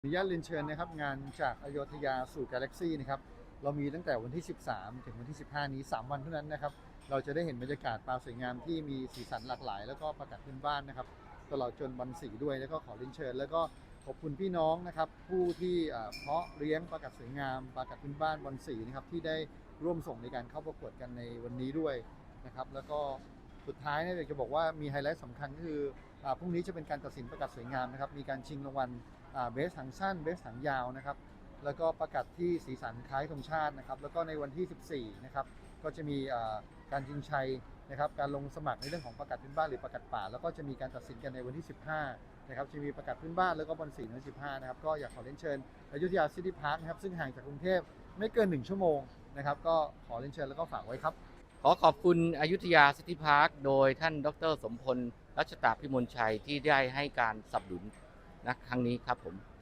อนุญาตเรียนเชิญนะครับงานจากอโยธยาสู่กาแล็กซี่นะครับเรามีตั้งแต่วันที่ 13 ถึงวันที่ 15 นี้ 3 วันเท่านั้นนะครับเราจะได้เห็นบรรยากาศปลาสวยงามที่มีสีสันหลากหลาย แล้วก็ประกาศพื้นบ้านนะครับตลอดจนวันสีด้วยแล้วก็ขอเรียนเชิญ แล้วก็ขอบคุณพี่น้องนะครับผู้ที่เพาะเลี้ยงปลากัดสวยงามปลากัดพื้นบ้านบอลสีนะครับที่ได้ร่วมส่งในการเข้าประกวดกันในวันนี้ด้วยนะครับแล้วก็สุดท้ายเนี่ยอยากจะบอกว่ามีไฮไลท์สำคัญก็คืออพรุ่งนี้จะเป็นการตัดสินประกาศสวยงามนะครับมีการชิงรางวัล เบสหางสั้นเบสหางยาวนะครับ แล้วก็ประกาศที่สีสันคล้ายธงชาตินะครับ แล้วก็ในวันที่ 14 นะครับ ก็จะมีการชิงชัยนะครับ การลงสมัครในเรื่องของประกาศพื้นบ้านหรือประกาศป่า แล้วก็จะมีการตัดสินกันในวันที่ 15 นะครับ จะมีประกาศพื้นบ้านแล้วก็บอลสีในวันที่15 นะครับ ก็อยากขอเรียนเชิญอยุธยาซิตี้พาร์คนะครับ ซึ่งห่างจากกรุงเทพไม่เกิน 1 ชั่วโมงนะครับ ก็ขอเรียนเชิญแล้วก็ฝากไว้ครับ ขอขอบคุณอยุธยาซิตี้พาร์คโดยท่านดร สมพลรัชตาพิมลชัยที่ได้ให้การสนับสนุน นะครั้งนี้ครับผม